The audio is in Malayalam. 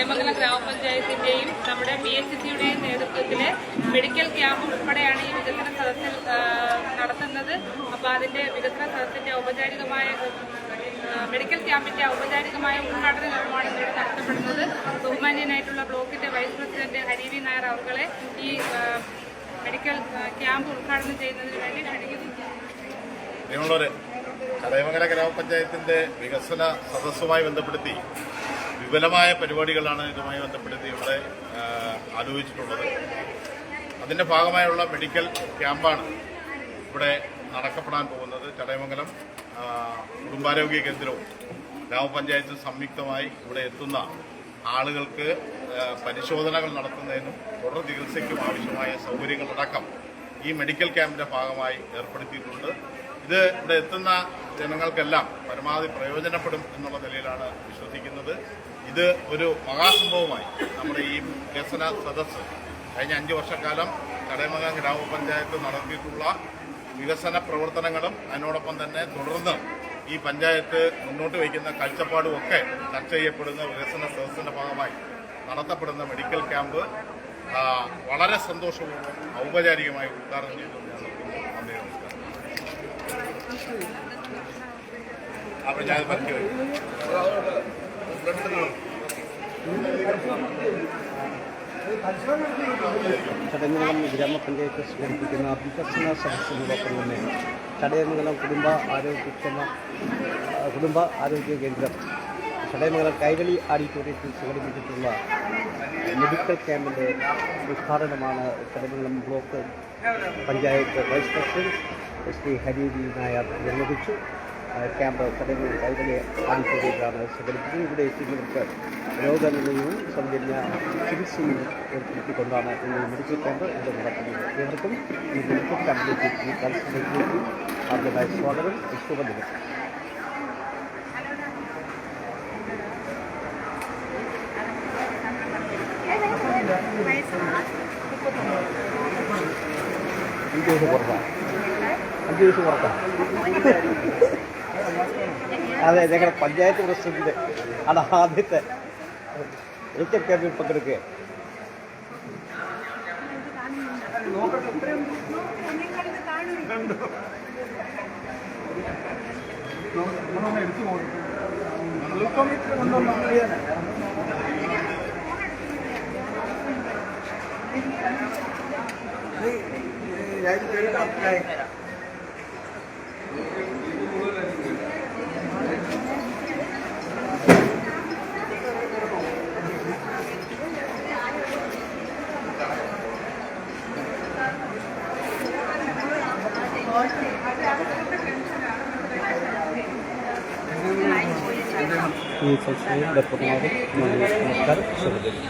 ചടയമംഗലം ഗ്രാമപഞ്ചായത്തിന്റെയും നമ്മുടെ പി എച്ച് സിയുടെയും നേതൃത്വത്തിലെ മെഡിക്കൽ ക്യാമ്പ് ഉൾപ്പെടെയാണ് ഈ വികസന സദസ്സിൽ നടത്തുന്നത്. അപ്പോൾ അതിന്റെ വികസന സദസ്സിന്റെ ഔപചാരികമായ മെഡിക്കൽ ക്യാമ്പിന്റെ ഔപചാരികമായ ഉദ്ഘാടന കർമ്മമാണ് ഇവിടെ നടത്തപ്പെടുന്നത്. ബഹുമാന്യനായിട്ടുള്ള ബ്ലോക്കിന്റെ വൈസ് പ്രസിഡന്റ് ഹരിവി നായർ അവർകളെ ഈ മെഡിക്കൽ ക്യാമ്പ് ഉദ്ഘാടനം ചെയ്യുന്നതിന് വേണ്ടി ക്ഷണിക്കുന്നു. കടയമംഗല ഗ്രാമപഞ്ചായത്തിന്റെ വികസന സദസ്സുമായി ബന്ധപ്പെടുത്തി വിപുലമായ പരിപാടികളാണ് ഇതുമായി ബന്ധപ്പെടുത്തി ഇവിടെ ആലോചിച്ചിട്ടുള്ളത്. അതിന്റെ ഭാഗമായുള്ള മെഡിക്കൽ ക്യാമ്പാണ് ഇവിടെ നടക്കപ്പെടാൻ പോകുന്നത്. ചടയമംഗലം കുടുംബാരോഗ്യ കേന്ദ്രവും ഗ്രാമപഞ്ചായത്തും സംയുക്തമായി ഇവിടെ എത്തുന്ന ആളുകൾക്ക് പരിശോധനകൾ നടത്തുന്നതിനും തുടർ ചികിത്സയ്ക്കും ആവശ്യമായ സൗകര്യങ്ങളടക്കം ഈ മെഡിക്കൽ ക്യാമ്പിന്റെ ഭാഗമായി ഏർപ്പെടുത്തിയിട്ടുണ്ട്. ഇത് ഇവിടെ എത്തുന്ന ജനങ്ങൾക്കെല്ലാം പരമാവധി പ്രയോജനപ്പെടും എന്നുള്ള നിലയിലാണ് വിശ്വസിക്കുന്നത്. ഇത് ഒരു മഹാസംഭവമായി. നമ്മുടെ ഈ വികസന സദസ്സ് കഴിഞ്ഞ അഞ്ച് വർഷക്കാലം കടയമക ഗ്രാമപഞ്ചായത്ത് നടത്തിയിട്ടുള്ള വികസന പ്രവർത്തനങ്ങളും അതിനോടൊപ്പം തന്നെ തുടർന്ന് ഈ പഞ്ചായത്ത് മുന്നോട്ട് വയ്ക്കുന്ന കാഴ്ചപ്പാടും ഒക്കെ ചർച്ച ചെയ്യപ്പെടുന്ന വികസന സദസ്സിന്റെ ഭാഗമായി നടത്തപ്പെടുന്ന മെഡിക്കൽ ക്യാമ്പ് വളരെ സന്തോഷപൂർവം ഔപചാരികമായി ഉദ്ഘാടനം ചെയ്തു. ഞാൻ നന്ദി നമസ്കാരം. അപ്പോൾ ഞാൻ പറ്റി ചടയമംഗലം ഗ്രാമപഞ്ചായത്ത് സംഘടിപ്പിക്കുന്ന വികസന സദസ്സിനോടൊപ്പം തന്നെ കുടുംബ ആരോഗ്യക്ഷമ ആ, കുടുംബ ആരോഗ്യ കേന്ദ്രം. ചടയമംഗലം കൈരളി ആഡിറ്റോറിയത്തിൽ സംഘടിപ്പിച്ചിട്ടുള്ള മെഡിക്കൽ ക്യാമ്പിന്റെ ഉദ്ഘാടനമാണ് Chadayamangalam block panchayat vice president Shri Hari V Nair നിർവഹിച്ചു. ക്യാമ്പ് ചടയമംഗലം കൈരളി ഓഡിറ്റോറിയത്തിലാണ് സംഘടിപ്പിച്ചത് ഇവിടെ എത്തുന്നവർക്ക് രോഗനിർണയവും സൗജന്യ ചികിത്സയും ഏർപ്പെടുത്തിക്കൊണ്ടാണ് ഈ മെഡിക്കൽ ക്യാമ്പ് ഇവിടെ നടക്കുന്നത്. ഏവർക്കും ഈ മെഡിക്കൽ ക്യാമ്പിലേക്ക് ഈ കൽസിലേക്ക് ആദ്യമായി സ്വാഗതം. ശുഭദിനം അഞ്ച് ദിവസം പുറത്താണ് അഞ്ച് ദിവസം പുറത്താണ് അതെ ഞങ്ങളുടെ പഞ്ചായത്ത് പ്രസിഡന്റ് ആണ് ആദ്യത്തെ മെഡിക്കൽ ക്യാമ്പിൽ പങ്കെടുക്കുക സദസ്സിൽ ഡോക്ടർമാരും നമസ്കാരം ശുഭദിനം